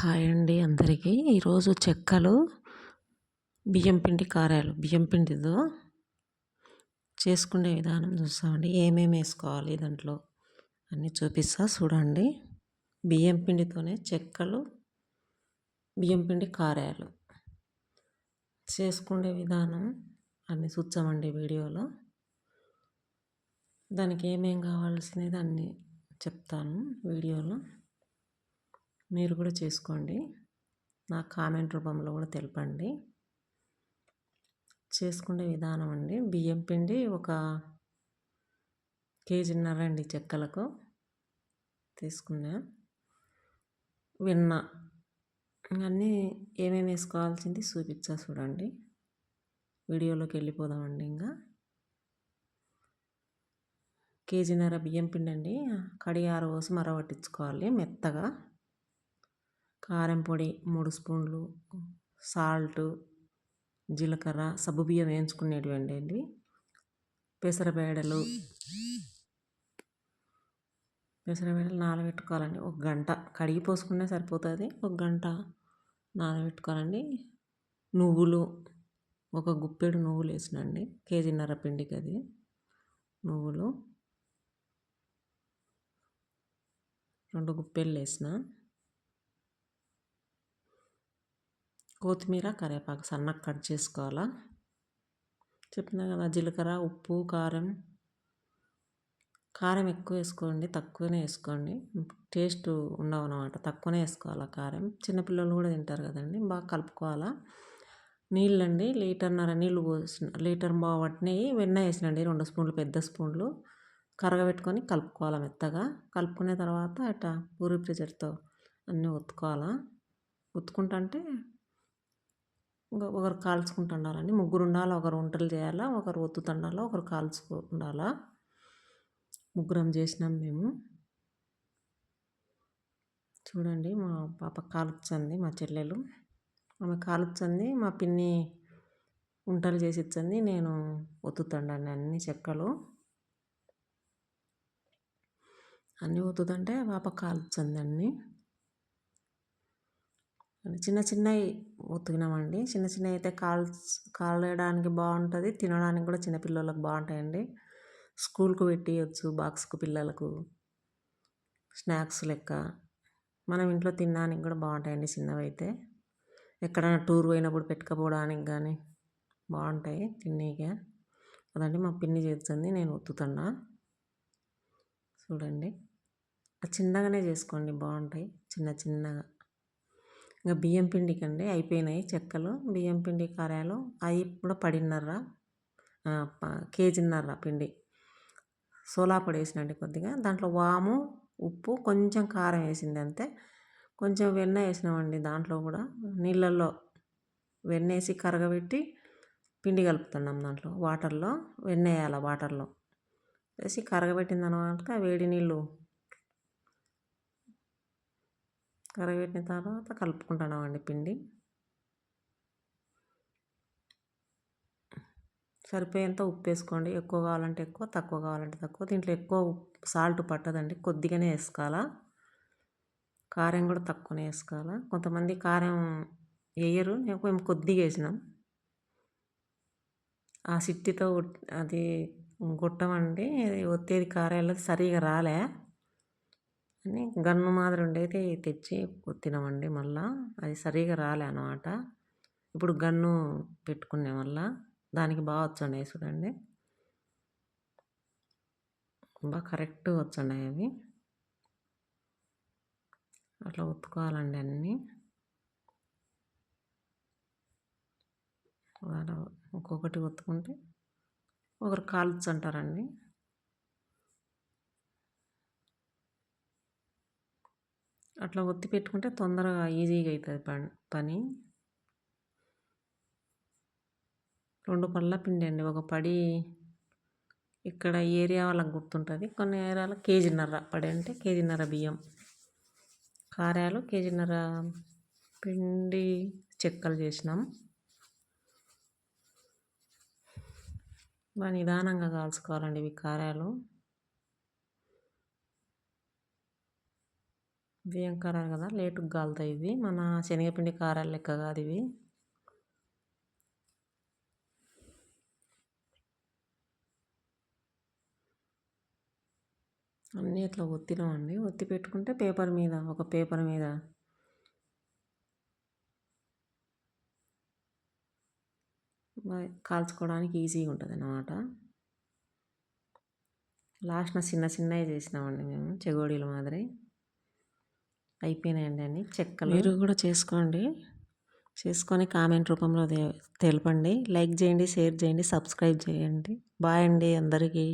Hi అండి అందరికీ. ఈరోజు చెక్కలు బియ్యం పిండి కారాలు. బియ్యం పిండితో చేసుకునే విధానం చూస్తామండి. ఏమేమి వేసుకోవాలి దాంట్లో అన్నీ చూపిస్తా చూడండి. బియ్యం పిండితోనే చెక్కలు బియ్యం పిండి కారాలు చేసుకునే విధానం అన్నీ చూచామండి వీడియోలో. దానికి ఏమేం కావాల్సినది అన్నీ చెప్తాను వీడియోలో. మీరు కూడా చేసుకోండి. నా కామెంట్ రూపంలో కూడా తెలపండి. చేసుకునే విధానం అండి. బియ్యం పిండి ఒక కేజీన్నర అండి చెక్కలకు. తీసుకున్నా. విన్న. అన్నీ ఏమేమి వేసుకోవాల్సింది చూపించా చూడండి. వీడియోలోకి వెళ్ళిపోదామండి ఇంకా. కేజీన్నర బియ్యం పిండి అండి కడిగి ఆరు పోసి మరవట్టించుకోవాలి మెత్తగా. కారం పొడి మూడు స్పూన్లు సాల్ట్ జీలకర్ర సబ్బుబియ్యం వేయించుకునేటివి అండి. ఇవి పెసరబేడలు పెసరబేడలు నానబెట్టుకోవాలండి. ఒక గంట కడిగి పోసుకుంటే సరిపోతుంది. ఒక గంట నానబెట్టుకోవాలండి. నువ్వులు ఒక గుప్పెడు నువ్వులు వేసినండి. కేజీన్నర పిండికి అది నువ్వులు. రెండు గుప్పెళ్ళు వేసిన కొత్తిమీర కరివేపాకు సన్నగా కట్ చేసుకోవాలా? చెప్తున్నా కదా జీలకర్ర ఉప్పు కారం. కారం ఎక్కువ వేసుకోండి తక్కువనే వేసుకోండి. టేస్ట్ ఉండవు అనమాట తక్కువనే వేసుకోవాలా కారం. చిన్నపిల్లలు కూడా తింటారు కదండి బాగా కలుపుకోవాలా? నీళ్ళండి లీటర్న్నర నీళ్ళు పోసిన లీటర్ బాగా వెన్న వేసినండి రెండు స్పూన్లు పెద్ద స్పూన్లు. కరగబెట్టుకొని కలుపుకోవాలి మెత్తగా. కలుపుకునే తర్వాత అట్లా పూరి ప్రెజర్తో అన్నీ ఉత్తుకోవాలా ఉత్తుకుంటా అంటే ఒకరు కాల్చుకుంటూ ఉండాలండి ముగ్గురు ఉండాలి ఒకరు వంటలు చేయాలా ఒకరు ఒత్తుతుండాలా ఒకరు కాల్చుకు ఉండాలా ముగ్గురం చేసినాం మేము. చూడండి మా పాప కాలుచంది మా చెల్లెలు. ఆమె కాలుచంది మా పిన్ని వంటలు చేసి ఇచ్చింది నేను ఒత్తుతండండి అన్ని చెక్కలు. అన్నీ ఒత్తుతుంటే పాప కాలుచంది అన్నీ చిన్న చిన్నవి ఉతికినామండి చిన్న చిన్నవి అయితే కాల్ కాలడానికి బాగుంటుంది తినడానికి కూడా చిన్నపిల్లలకు బాగుంటాయండి. స్కూల్కు పెట్టేయచ్చు బాక్స్కు పిల్లలకు. స్నాక్స్ లెక్క. మనం ఇంట్లో తినడానికి కూడా బాగుంటాయండి చిన్నవి అయితే ఎక్కడైనా టూర్ పోయినప్పుడు పెట్టుకపోవడానికి కానీ బాగుంటాయి తినేగా అదండి మా పిన్ని చేస్తుంది నేను ఒత్తుతున్నా. చూడండి. చిన్నగానే చేసుకోండి బాగుంటాయి. చిన్న చిన్నగా. ఇంకా బియ్యం పిండికి అండి అయిపోయినాయి చెక్కలు. బియ్యం పిండి కారాలు. అవి కూడా పడిన్నర కేజీన్నర పిండి. సోలా పొడి వేసినండి కొద్దిగా. దాంట్లో వాము ఉప్పు కొంచెం కారం వేసింది అంతే. కొంచెం వెన్న వేసినామండి దాంట్లో కూడా. నీళ్ళల్లో వెన్న వేసి కరగబెట్టి పిండి కలుపుతున్నాం దాంట్లో. వాటర్లో వెన్న వేయాలి వాటర్లో. వేసి కరగబెట్టిన తర్వాత వేడి నీళ్ళు కరగబెట్టిన తర్వాత కలుపుకుంటున్నామండి పిండి. సరిపోయేంత ఉప్పు వేసుకోండి. ఎక్కువ కావాలంటే ఎక్కువ తక్కువ కావాలంటే తక్కువ. దీంట్లో ఎక్కువ సాల్ట్ పట్టదండి. కొద్దిగానే వేసుకోవాలా? కారం కూడా తక్కువనే వేసుకోవాలా? కొంతమంది కారం వేయరు. మేము కొద్దిగా వేసినాం. ఆ సిట్టితో అది గుట్టమండి. ఒత్తేది కారాలు సరిగా రాలే. అని గన్ను మాదిరి ఉండేది తెచ్చి కొత్తినామండి మళ్ళా. అది సరిగా రాలే అనమాట ఇప్పుడు గన్ను పెట్టుకునే వల్ల దానికి బాగా వచ్చండి చూడండి. బాగా కరెక్ట్ వచ్చండి అవి. అట్లా ఉత్తుకోవాలండి అన్నీ. అలా ఒక్కొక్కటి ఒత్తుకుంటే ఒకరు కాల్చు అంటారండి అట్లా ఒత్తి పెట్టుకుంటే తొందరగా ఈజీగా అవుతుంది పని పని. రెండు పళ్ళ పిండి అండి ఒక పడి ఇక్కడ ఏరియా వాళ్ళకి గుర్తుంటుంది. కొన్ని ఏరియాలో కేజీన్నర పడి అంటే కేజీన్నర బియ్యం. కారాలు కేజీన్నర పిండి చెక్కలు చేసినాం. బాగా నిదానంగా కాల్చుకోవాలండి ఇవి కారాలు. బియ్యం కారాలు కదా లేటుగా కాలుతాయి ఇవి. మన శనగపిండి కారాలు లెక్క కాదు ఇవి. అన్నీ ఇట్లా ఒత్తినామండి ఒత్తి పెట్టుకుంటే పేపర్ మీద ఒక పేపర్ మీద. కాల్చుకోవడానికి ఈజీగా ఉంటుంది అన్నమాట లాస్ట్న చిన్న చిన్నవి చేసినామండి మేము చెగోడీల మాదిరి. అయిపోయినాయండి అన్ని. చెక్కలు. మీరు కూడా చేసుకోండి. చేసుకొని కామెంట్ రూపంలో తెలపండి. లైక్ చేయండి షేర్ చేయండి సబ్స్క్రైబ్ చేయండి. బాయ్ అండి అందరికీ.